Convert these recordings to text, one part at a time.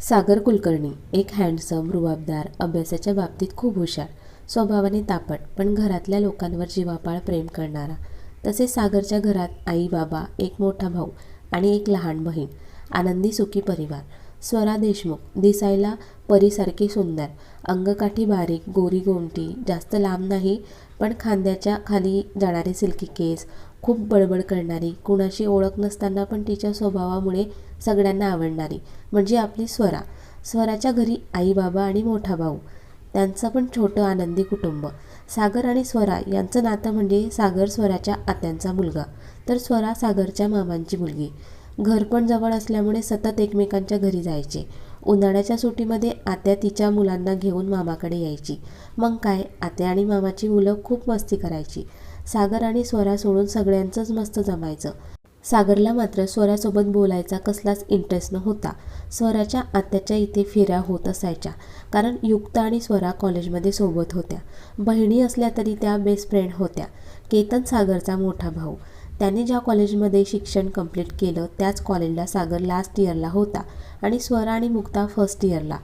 सागर कुलकर्णी एक हँडसम रुबाबदार अभ्यासाच्या बाबतीत खूप हुशार स्वभावाने तापट पण घरातल्या लोकांवर जीवापाळ प्रेम करणारा. तसेच सागरच्या घरात आई बाबा एक मोठा भाऊ आणि एक लहान बहीण आनंदी सुखी परिवार. स्वरा देशमुख दिसायला परीसारखी सुंदर अंगकाठी बारीक गोरी गोमटी जास्त लांब नाही पण खांद्याच्या खाली जाणारे सिल्की केस खूप बडबड करणारी कुणाशी ओळख नसताना पण तिच्या स्वभावामुळे सगळ्यांना आवडणारी म्हणजे आपली स्वरा. स्वराच्या घरी आई बाबा आणि मोठा भाऊ त्यांचं पण छोटं आनंदी कुटुंब. सागर आणि स्वरा यांचं नातं म्हणजे सागर स्वराच्या आत्यांचा मुलगा तर स्वरा सागरच्या मामांची मुलगी. घर पण जवळ असल्यामुळे सतत एकमेकांच्या घरी जायचे. उन्हाळ्याच्या सुट्टीमध्ये आत्या तिच्या मुलांना घेऊन मामाकडे यायची. मग काय आत्या आणि मामाची मुलं खूप मस्ती करायची. सागर आणि स्वरा सोडून सगळ्यांचंच मस्त जमायचं. सागरला मात्र स्वरासोबत बोलायचा कसलाच इंटरेस्ट नव्हता. स्वराच्या आत्याच्या इथे फेऱ्या होत असायच्या कारण युक्ता आणि स्वरा कॉलेजमध्ये सोबत होत्या. बहिणी असल्या तरी त्या बेस्ट फ्रेंड होत्या. केतन सागरचा मोठा भाऊ. त्याने ज्या कॉलेजमध्ये शिक्षण कंप्लीट केलं त्याच कॉलेजला सागर लास्ट इयरला होता आणि स्वरा आणि मुक्ता फर्स्ट इयरला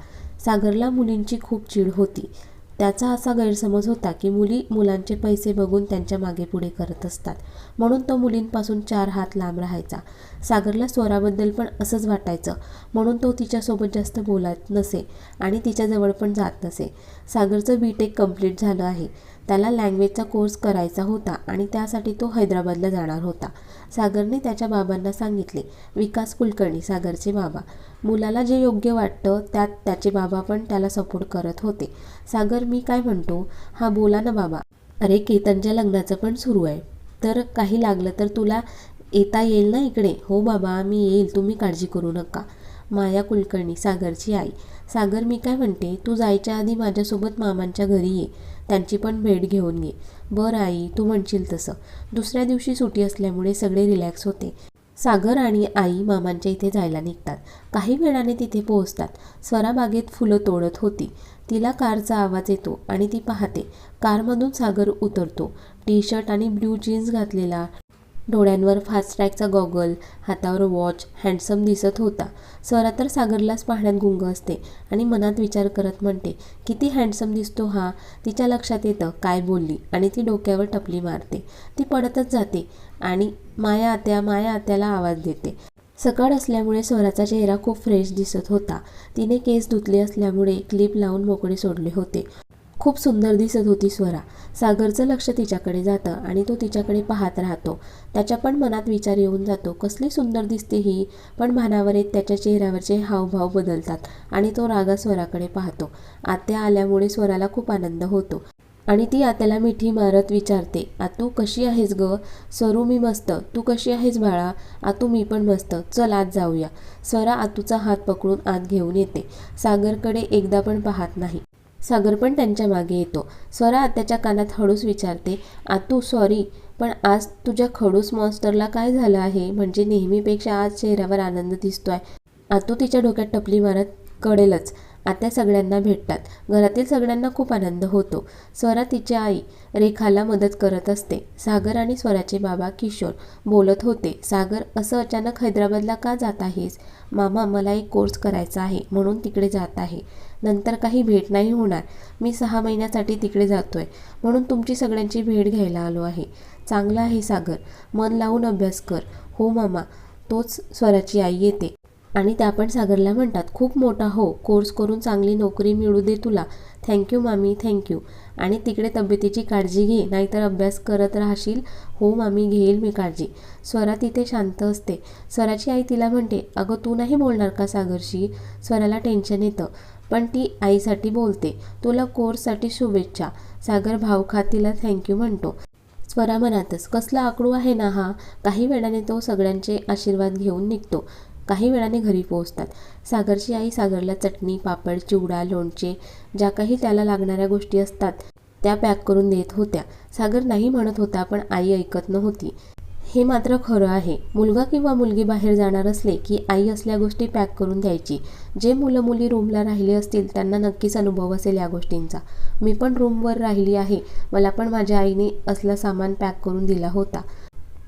सागरला मुलींची खूप चीड होती. त्याचा असा गैरसमज होता की मुली मुलांचे पैसे बघून त्यांच्या मागे पुढे करत असतात. म्हणून तो मुलींपासून चार हात लांब राहायचा. सागरला स्वराबद्दल पण असंच वाटायचं. म्हणून तो तिच्यासोबत जास्त बोलत नसे आणि तिच्याजवळ पण जात नसे. सागरचं बी टेक कंप्लीट झालं आहे. त्याला लँग्वेजचा कोर्स करायचा होता आणि त्यासाठी तो हैदराबादला जाणार होता. सागरने त्याच्या बाबांना सांगितले विकास कुलकर्णी सागरचे बाबा. मुलाला जे योग्य वाटतं त्यात त्याचे बाबा पण त्याला सपोर्ट करत होते. सागर मी काय म्हणतो? हा बोला ना बाबा. अरे केतनच्या लग्नाचं पण सुरू आहे. तर काही लागलं तर तुला येता येईल ना इकडे? हो बाबा मी येईल. तुम्ही काळजी करू नका. माया कुलकर्णी सागरची आई. सागर मी काय म्हणते? तू जायच्या आधी माझ्यासोबत मामांच्या घरी ये. त्यांची पण भेट घेऊन ये. बरं आई तू म्हणशील तसं. दुसऱ्या दिवशी सुटी असल्यामुळे सगळे रिलॅक्स होते. सागर आणि आई मामांच्या इथे जायला निघतात. काही वेळाने तिथे पोहोचतात. स्वरा बागेत फुलं तोडत होती. तिला कारचा आवाज येतो आणि ती पाहते. कारमधून सागर उतरतो. टी शर्ट आणि ब्ल्यू जीन्स घातलेला. डोळ्यांवर फास्ट्रॅगचा गॉगल हातावर वॉच हँडसम दिसत होता. स्वरा तर सागरलाच पाहण्यात गुंग असते आणि मनात विचार करत म्हणते किती हँडसम दिसतो हा तिच्या लक्षात येतं काय बोलली आणि ती डोक्यावर टपली मारते. ती पडतच जाते आणि माया आत्या माया आत्याला आवाज देते. सकाळ असल्यामुळे स्वराचा चेहरा खूप फ्रेश दिसत होता. तिने केस धुतले असल्यामुळे क्लिप लावून मोकळे सोडले होते. खूप सुंदर दिसत होती स्वरा. सागरचं लक्ष तिच्याकडे जातं आणि तो तिच्याकडे पाहत राहतो. त्याच्या पण मनात विचार येऊन जातो कसली सुंदर दिसते ही. पण भानावर येत त्याच्या चेहऱ्यावरचे हावभाव बदलतात आणि तो रागा स्वराकडे पाहतो. आत्या आल्यामुळे स्वराला खूप आनंद होतो. आणि ती आत्याला मिठी मारत विचारते आतू कशी आहेस ग? स्वरू मी मस्त. तू कशी आहेस बाळा? आतू मी पण मस्त. चल आज जाऊया. स्वरा आतूचा हात पकडून आत घेऊन येते. सागरकडे एकदा पण पाहत नाही. सागर पण त्यांच्या मागे येतो. स्वरा आत्याच्या कानात हळूस विचारते आतू सॉरी पण आज तुझ्या खडूस मॉन्स्टरला काय झालं आहे? म्हणजे नेहमीपेक्षा आज चेहऱ्यावर आनंद दिसतोय. आतू तिच्या डोक्यात टपली मारत कळेलच. आत्या सगळ्यांना भेटतात. घरातील सगळ्यांना खूप आनंद होतो. स्वरा तिची आई रेखाला मदत करत असते. सागर आणि स्वराचे बाबा किशोर बोलत होते सागर असं अचानक हैदराबादला का जात आहेस? मामा मला एक कोर्स करायचा आहे म्हणून तिकडे जात आहे. नंतर काही भेट नाही होणार. मी सहा महिन्यासाठी तिकडे जातोय. म्हणून तुमची सगळ्यांची भेट घ्यायला आलो आहे. चांगलं आहे सागर. मन लावून अभ्यास कर. हो मामा. तोच स्वराची आई येते. आणि त्या पण सागरला म्हणतात खूप मोठा हो कोर्स करून चांगली नोकरी मिळू दे तुला. थँक्यू मामी थँक्यू आणि तिकडे तब्येतीची काळजी घे नाहीतर अभ्यास करत राहशील. हो मामी घेईल मी काळजी. स्वरा तिथे शांत असते. स्वराची आई तिला म्हणते अगं तू नाही बोलणार का सागरशी? स्वराला टेन्शन येतं. पण ती आईसाठी बोलते तुला कोर्ससाठी शुभेच्छा. सागर भाव खात तिला थँक्यू म्हणतो. स्वरा मनातच कसला आकडू आहे ना हा? काही वेळाने तो सगळ्यांचे आशीर्वाद घेऊन निघतो. काही वेळाने घरी पोहोचतात. सागरची आई सागरला चटणी पापड चिवडा लोणचे ज्या काही त्याला लागणाऱ्या गोष्टी असतात त्या पॅक करून देत होत्या. सागर नाही म्हणत होता पण आई ऐकत नव्हती. हे मात्र खरं आहे. मुलगा किंवा मुलगी बाहेर जाणार असले की आई असल्या गोष्टी पॅक करून द्यायची. जे मुलं मुली रूमला राहिले असतील त्यांना नक्कीच अनुभव असेल या गोष्टींचा. मी पण रूमवर राहिली आहे. मला पण माझ्या आईने असला सामान पॅक करून दिला होता.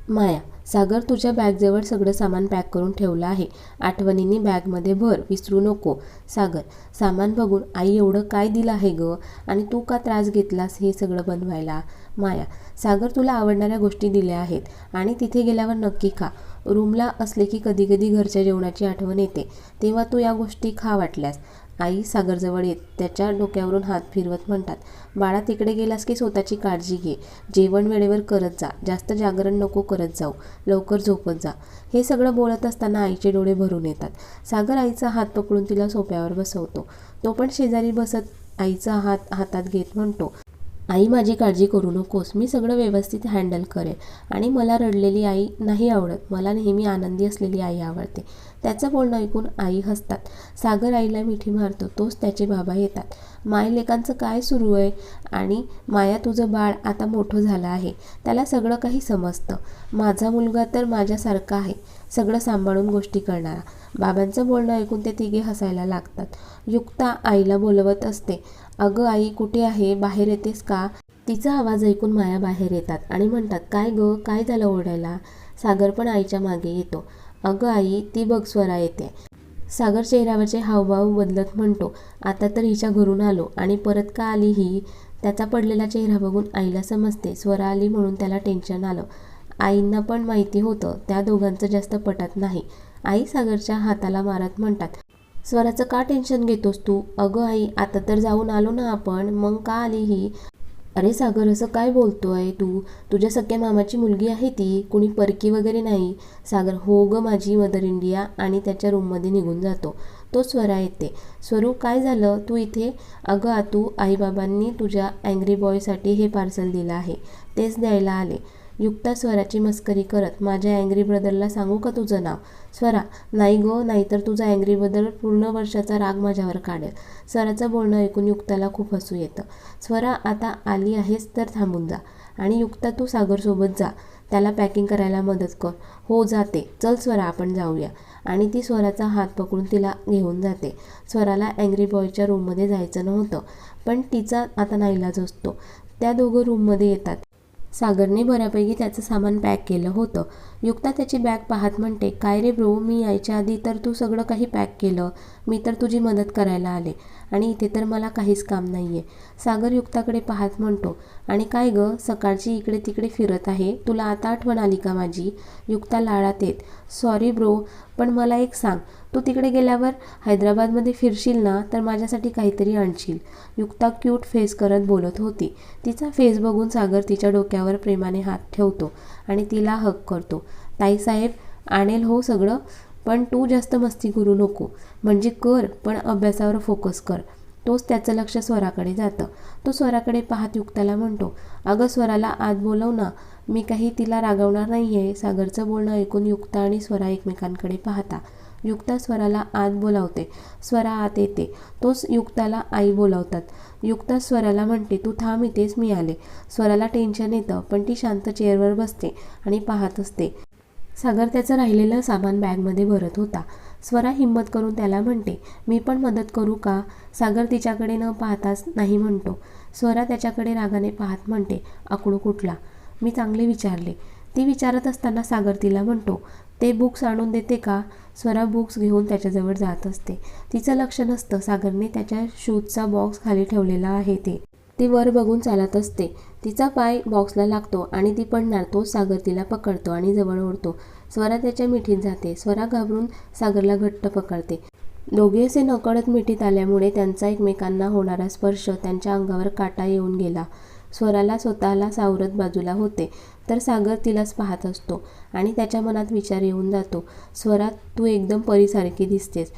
माया सागर तुझ्या बॅगजवळ सगळं सामान पॅक करून ठेवलं आहे. आठवणींनी बॅगमध्ये भर विसरू नको. सागर सामान बघून आई एवढं काय दिलं आहे ग? आणि तू का त्रास घेतलास हे सगळं बनवायला? माया सागर तुला आवडणाऱ्या गोष्टी दिल्या आहेत आणि तिथे गेल्यावर नक्की खा. रूमला असले की कधी कधी घरच्या जेवणाची आठवण येते. तेव्हा तू या गोष्टी खा वाटल्यास. आई सागरजवळ येत त्याच्या डोक्यावरून हात फिरवत म्हणतात बाळा तिकडे गेलास की स्वतःची काळजी घे. जेवण वेळेवर करत जा. जास्त जागरण नको करत जाऊ. लवकर झोपत जा. हे सगळं बोलत असताना आईचे डोळे भरून येतात. सागर आईचा हात पकडून तिला सोप्यावर बसवतो. तो पण शेजारी बसत आईचा हात हातात घेत म्हणतो आई माझी काळजी करू नकोस मी सगळं व्यवस्थित हँडल करेन आणि मला रडलेली आई नाही आवडत मला नेहमी आनंदी असलेली आई आवडते. त्याचं बोलणं ऐकून आई हसतात. सागर आईला मिठी मारतो तोच त्याचे बाबा येतात. माय लेकांचं काय सुरू आहे? आणि माया तुझं बाळ आता मोठं झालं आहे. त्याला सगळं काही समजतं. माझा मुलगा तर माझ्यासारखा आहे. सगळं सांभाळून गोष्टी करणारा. बाबांचं बोलणं ऐकून ते तिघे हसायला लागतात. युक्ता आईला बोलवत असते. अगं आई कुठे आहे? बाहेर येतेस का? तिचा आवाज ऐकून माया बाहेर येतात आणि म्हणतात काय गं? काय झालं ओरडायला? सागर पण आईच्या मागे येतो. अगं आई ती बघ स्वरा येते. सागर चेहऱ्यावरचे हावभाव बदलत म्हणतो आता तर हिच्या घरून आलो आणि परत का आली ही? त्याचा पडलेला चेहरा बघून आईला समजते स्वरा आली म्हणून त्याला टेन्शन आलं. आईंना पण माहिती होतं त्या दोघांचं जास्त पटत नाही. आई सागरच्या हाताला मारत म्हणतात स्वराचं का टेन्शन घेतोस तू? अगं आई आता तर जाऊन आलो ना आपण. मग का आली ही? अरे सागर असं काय बोलतोय तू? तुझ्या सख्या मामाची मुलगी आहे ती. कुणी परकी वगैरे नाही. सागर हो ग माझी मदर इंडिया. आणि त्याच्या रूममध्ये निघून जातो. तो स्वरा येते. स्वरू काय झालं? तू इथे? अगं आतू आईबाबांनी तुझ्या अँग्री बॉयसाठी हे पार्सल दिलं आहे. तेच द्यायला आले. युक्ता स्वराची मस्करी करत माझ्या अँग्री ब्रदरला सांगू का तुझं नाव? स्वरा नाही गो नाहीतर तुझा अँग्री ब्रदर पूर्ण वर्षाचा राग माझ्यावर काढेल. स्वराचं बोलणं ऐकून युक्ताला खूप हसू येतं. स्वरा आता आली आहेस तर थांबून जा. आणि युक्ता तू सागरसोबत जा. त्याला पॅकिंग करायला मदत कर. हो जाते. चल स्वरा आपण जाऊया. आणि ती स्वराचा हात पकडून तिला घेऊन जाते. स्वराला अँग्री बॉयच्या रूममध्ये जायचं नव्हतं. पण तिचा आता नाईलाज असतो. त्या दोघं रूममध्ये येतात. सागरने बऱ्यापैकी त्याचं सामान पॅक केलं होतं. युक्ता त्याची बॅग पाहत म्हणते काय रे ब्रो मी यायच्या आधी तर तू सगळं काही पॅक केलं. मी तर तुझी मदत करायला आले आणि इथे तर मला काहीच काम नाही आहे सागर युक्ताकडे पाहत म्हणतो आणि काय गं सकाळची इकडे तिकडे फिरत आहे. तुला आता आठवण आली का माझी? युक्ता लाळात येत सॉरी ब्रो पण मला एक सांग. तू तिकडे गेल्यावर हैदराबादमध्ये फिरशील ना तर माझ्यासाठी काहीतरी आणशील. युक्ता क्यूट फेस करत बोलत होती. तिचा फेस बघून सागर तिच्या डोक्यावर प्रेमाने हात ठेवतो. आणि तिला हक करतो. ताईसाहेब आणेल हो सगळं पण तू जास्त मस्ती करू नको. म्हणजे कर पण अभ्यासावर फोकस कर. तोच त्याचं लक्ष स्वराकडे जातं. तो स्वराकडे पाहत युक्ताला म्हणतो अगं स्वराला आत बोलव ना. मी काही तिला रागवणार नाही आहे सागरचं बोलणं ऐकून युक्ता आणि स्वरा एकमेकांकडे पाहता. युक्ता स्वराला आत बोलावते. स्वरा आत येते. तोच युक्ताला आई बोलावतात. युक्ता स्वराला म्हणते तू थांब इथेच मी आले. स्वराला टेन्शन येतं पण ती शांत चेअरवर बसते आणि पाहत असते. सागर त्याचं राहिलेलं सामान बॅगमध्ये भरत होता. स्वरा हिंमत करून त्याला म्हणते मी पण मदत करू का? सागर तिच्याकडे न पाहताच नाही म्हणतो. स्वरा त्याच्याकडे रागाने पाहत म्हणते आकडू कुठला मी चांगले विचारले. ती विचारत असताना सागर तिला म्हणतो ते बुक्स आणून देते का? स्वरा बुक्स घेऊन त्याच्याजवळ जात असते. तिचं लक्ष नसतं. सागरने त्याच्या शूजचा बॉक्स खाली ठेवलेला आहे ते. ती वर बघून चालत असते. तिचा पाय बॉक्सला लागतो आणि ती पडणार. तो सागर तिला पकडतो आणि जवळ ओढतो. स्वरा त्याच्या मिठीत जाते. स्वरा घाबरून सागरला घट्ट पकडते. दोघे असे नकळत मिठीत आल्यामुळे त्यांचा एकमेकांना होणारा स्पर्श त्यांच्या अंगावर काटा येऊन गेला. स्वराला स्वतःला सावरत बाजूला होते. तर सागर तिलाच पाहत असतो आणि त्याच्या मनात विचार येऊन जातो स्वरात तू एकदम परीसारखी दिसतेस.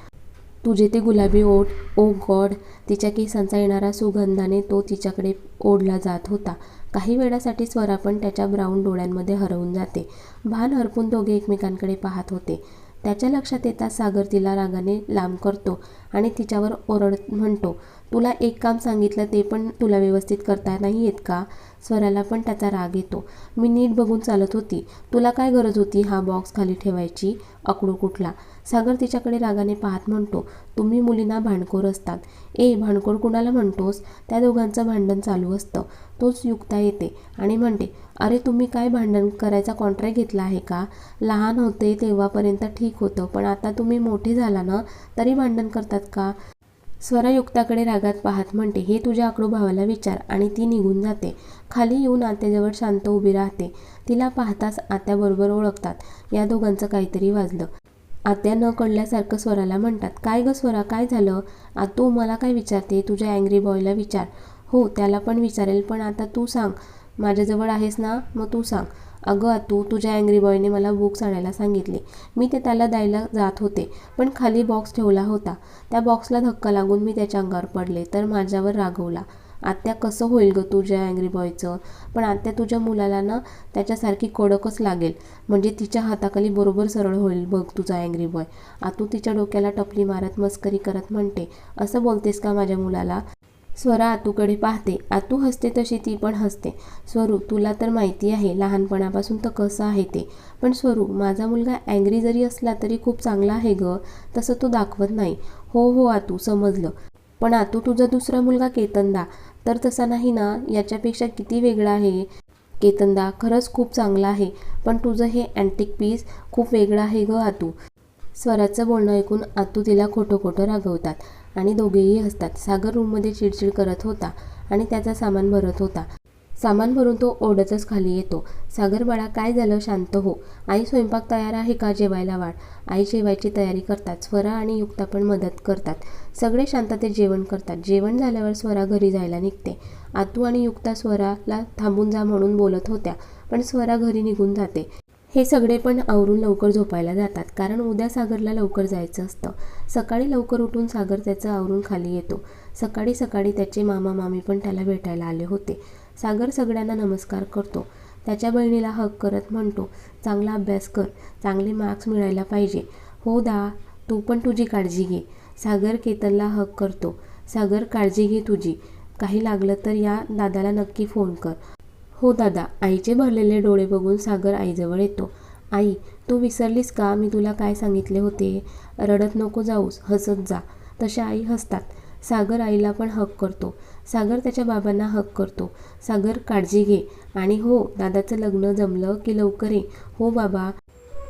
तुझे ते गुलाबी ओठ ओ गॉड तिच्या केसांचा येणारा सुगंधाने तो तिच्याकडे ओढला जात होता. काही वेळासाठी स्वरा पण त्याच्या ब्राऊन डोळ्यांमध्ये हरवून जाते. भान हरपून दोघे एकमेकांकडे पाहत होते. त्याच्या लक्षात येताच सागर तिला रागाने लांब करतो आणि तिच्यावर ओरड म्हणतो तुला एक काम सांगितलं ते पण तुला व्यवस्थित करता नाही येत का? स्वराला पण त्याचा राग येतो. मी नीट बघून चालत होती. तुला काय गरज होती हा बॉक्स खाली ठेवायची? अकडू कुठला. सागर तिच्याकडे रागाने पाहत म्हणतो तुम्ही मुलींना भांडखोर असतात. ए भांडखोर कुणाला म्हणतोस? त्या दोघांचं भांडण चालू असतं. तोच युक्ता येते आणि म्हणते अरे तुम्ही काय भांडण करायचा कॉन्ट्रॅक्ट घेतला आहे का? लहान होते तेव्हापर्यंत ठीक होतं पण आता तुम्ही मोठे झाला ना तरी भांडण करतात का? स्वरयुक्ताकडे रागात पाहत म्हणते हे तुझ्या आकडू भावाला विचार आणि ती निघून जाते. खाली येऊन आत्याजवळ शांत उभी राहते. तिला पाहताच आत्याबरोबर ओळखतात. या दोघांचं काहीतरी वाजलं. आत्या न कळल्यासारखं स्वराला म्हणतात काय गं स्वरा काय झालं? आ तू मला काय विचारते? तुझ्या अँग्री बॉयला विचार. हो त्याला पण विचारेल पण आता तू सांग. माझ्याजवळ आहेस ना मग तू सांग. अगं आतू तुझ्या अँग्री बॉयने मला बुक्स आणायला सांगितले. मी ते त्याला द्यायला जात होते पण खाली बॉक्स ठेवला होता. त्या बॉक्सला धक्का लागून मी त्याच्या अंगावर पडले तर माझ्यावर रागवला. आत्या कसं होईल गं तुझ्या अँग्री बॉयचं पण आत्या तुझ्या मुलाला ना त्याच्यासारखी कडकच लागेल. म्हणजे तिच्या हाताखाली बरोबर सरळ होईल बघ तुझा अँग्री बॉय आतू तिच्या डोक्याला टपली मारत मस्करी करत म्हणते असं बोलतेस का माझ्या मुलाला? स्वरा आतूकडे पाहते. आतू हसते तशी ती पण हसते. स्वरू तुला तर माहिती आहे लहानपणापासून तर कसं आहे ते. पण स्वरू माझा मुलगा अँग्री जरी असला तरी खूप चांगला आहे ग. तसं तो दाखवत नाही. हो हो आतू समजलं. पण आतू तुझा दुसरा मुलगा केतनदा. तर तसा नाही ना याच्यापेक्षा किती वेगळा आहे? केतनदा खरंच खूप चांगला आहे पण तुझं हे अँटिक पीस खूप वेगळं आहे ग आतू. स्वराचं बोलणं ऐकून आतू तिला खोटं खोटं रागवतात आणि दोघेही हसतात. सागर रूममध्ये चिडचिड करत होता आणि त्याचा सामान भरत होता. सामान भरून तो ओढतच खाली येतो. सागर बाळा काय झालं? शांत हो. आई स्वयंपाक तयार आहे का जेवायला वाढ? आई जेवायची तयारी करतात. स्वरा आणि युक्ता पण मदत करतात. सगळे शांततेत जेवण करतात. जेवण झाल्यावर स्वरा घरी जायला निघते. आतू आणि युक्ता स्वराला थांबून जा म्हणून बोलत होत्या पण स्वरा घरी निघून जाते. हे सगळे पण आवरून लवकर झोपायला जातात कारण उद्या सागरला लवकर जायचं असतं. सकाळी लवकर उठून सागर त्याचं आवरून खाली येतो. सकाळी सकाळी त्याचे मामा मामी पण त्याला भेटायला आले होते. सागर सगळ्यांना नमस्कार करतो. त्याच्या बहिणीला हक करत म्हणतो चांगला अभ्यास कर चांगले मार्क्स मिळायला पाहिजे. हो दा तू पण तुझी काळजी घे. सागर केतनला हक करतो सागर काळजी घे तुझी. काही लागलं तर या दादाला नक्की फोन कर. हो दादा. आईचे भरलेले डोळे बघून सागर आईजवळ येतो आई तू विसरलीस का? मी तुला काय सांगितले होते? रडत नको जाऊस हसत जा. तशा आई हसतात. सागर आईला पण हक करतो. सागर त्याच्या बाबांना हक करतो. सागर काळजी घे. आणि हो दादाचं लग्न जमलं की लवकर ये. हो बाबा.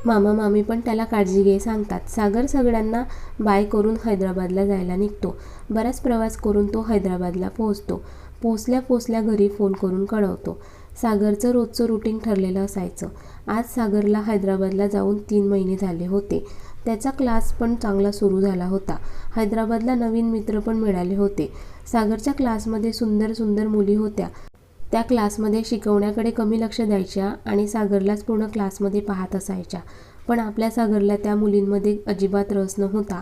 मामा मामी पण त्याला काळजी घे सांगतात. सागर सगळ्यांना बाय करून हैदराबादला जायला निघतो. बराच प्रवास करून तो हैदराबादला पोहोचतो. पोचल्या पोचल्या घरी फोन करून कळवतो. सागरचं रोजचं रुटीन ठरलेलं असायचं. आज सागरला हैदराबादला जाऊन तीन महिने झाले होते. त्याचा क्लास पण चांगला सुरू झाला होता. हैदराबादला नवीन मित्र पण मिळाले होते. सागरच्या क्लासमध्ये सुंदर सुंदर मुली होत्या. त्या क्लासमध्ये शिकवण्याकडे कमी लक्ष द्यायच्या आणि सागरलाच पूर्ण क्लासमध्ये पाहत असायच्या. पण आपल्या सागरला त्या मुलींमध्ये अजिबात रस नव्हता.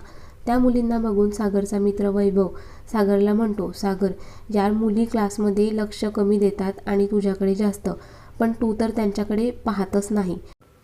त्या मुलींना बघून सागरचा मित्र वैभव सागरला म्हणतो सागर ज्या मुली क्लासमध्ये लक्ष कमी देतात आणि तुझ्याकडे जास्त पण तू तर त्यांच्याकडे पाहतच नाही.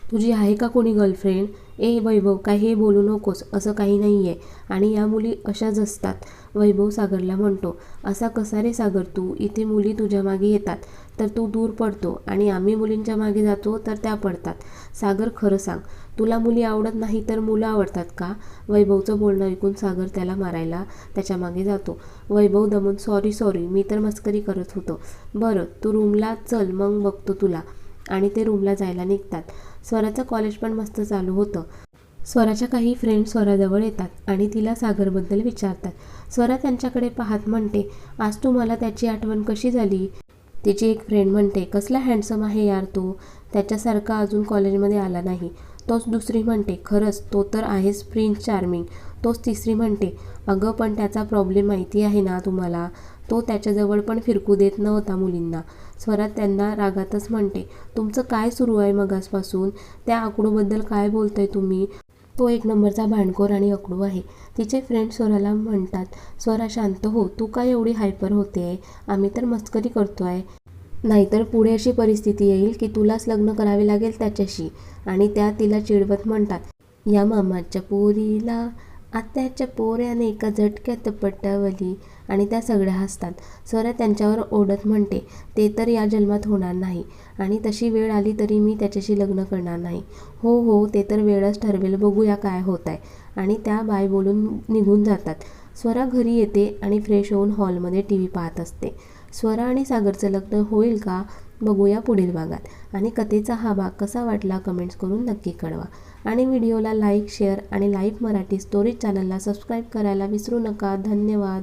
तुझी आहे का कोणी गर्लफ्रेंड? ए वैभव काही हे बोलू नकोस असं काही नाही आहे आणि या मुली अशाच असतात. वैभव सागरला म्हणतो असा कसा रे सागर तू? इथे मुली तुझ्या मागे येतात तर तू दूर पडतो. आणि आम्ही मुलींच्या मागे जातो तर त्या पडतात. सागर खरं सांग तुला मुली आवडत नाही तर मुलं आवडतात का? वैभवचं बोलणं ऐकून सागर त्याला मारायला त्याच्यामागे जातो. वैभव दमून सॉरी सॉरी मी तर मस्करी करत होतो. बरं तू रूमला चल मग बघतो तुला. आणि ते रूमला जायला निघतात. स्वराचं कॉलेज पण मस्त चालू होतं. स्वराच्या काही फ्रेंड स्वराजवळ येतात आणि तिला सागरबद्दल विचारतात. स्वरा त्यांच्याकडे पाहत म्हणते आज तुम्हाला त्याची आठवण कशी झाली? तिची एक फ्रेंड म्हणते कसला हँडसम आहे यार तो. त्याच्यासारखा अजून कॉलेजमध्ये आला नाही. तोच दुसरी म्हणते खरंच तो तर आहेच प्रिन्स चार्मिंग. तोच तिसरी म्हणते अगं पण त्याचा प्रॉब्लेम माहिती आहे ना तुम्हाला? तो त्याच्याजवळ पण फिरकू देत नव्हता मुलींना. स्वरात त्यांना रागातच म्हणते तुमचं काय सुरू आहे मगासपासून? त्या आकडूबद्दल काय बोलताय तुम्ही? तो एक नंबरचा भांडखोर आणि अकडू आहे. तिचे फ्रेंड स्वराला म्हणतात स्वरा शांत हो तू काय एवढी हायपर होते? आम्ही तर मस्करी करतो आहे नाहीतर पुढे अशी परिस्थिती येईल की तुलाच लग्न करावे लागेल त्याच्याशी. आणि त्या तिला चिडवत म्हणतात या मामाच्या पोरीला आत्याच्या पोऱ्याने एका झटक्यात पटवली आणि त्या सगळ्या हसतात. स्वरा त्यांच्यावर ओढत म्हणते ते तर या जन्मात होणार नाही आणि तशी वेळ आली तरी मी त्याच्याशी लग्न करणार नाही. हो हो ते तर वेळच ठरवेल बघूया काय होत आहे आणि त्या बाय बोलून निघून जातात. स्वरा घरी येते आणि फ्रेश होऊन हॉलमध्ये टी व्ही पाहत असते. स्वरा आणि सागरचं लग्न होईल का? बघूया पुढील भागात. आणि कथेचा हा भाग कसा वाटला कमेंट्स करून नक्की कळवा. आणि व्हिडिओला लाईक शेअर आणि लाईव्ह मराठी स्टोरी चॅनलला सबस्क्राईब करायला विसरू नका. धन्यवाद.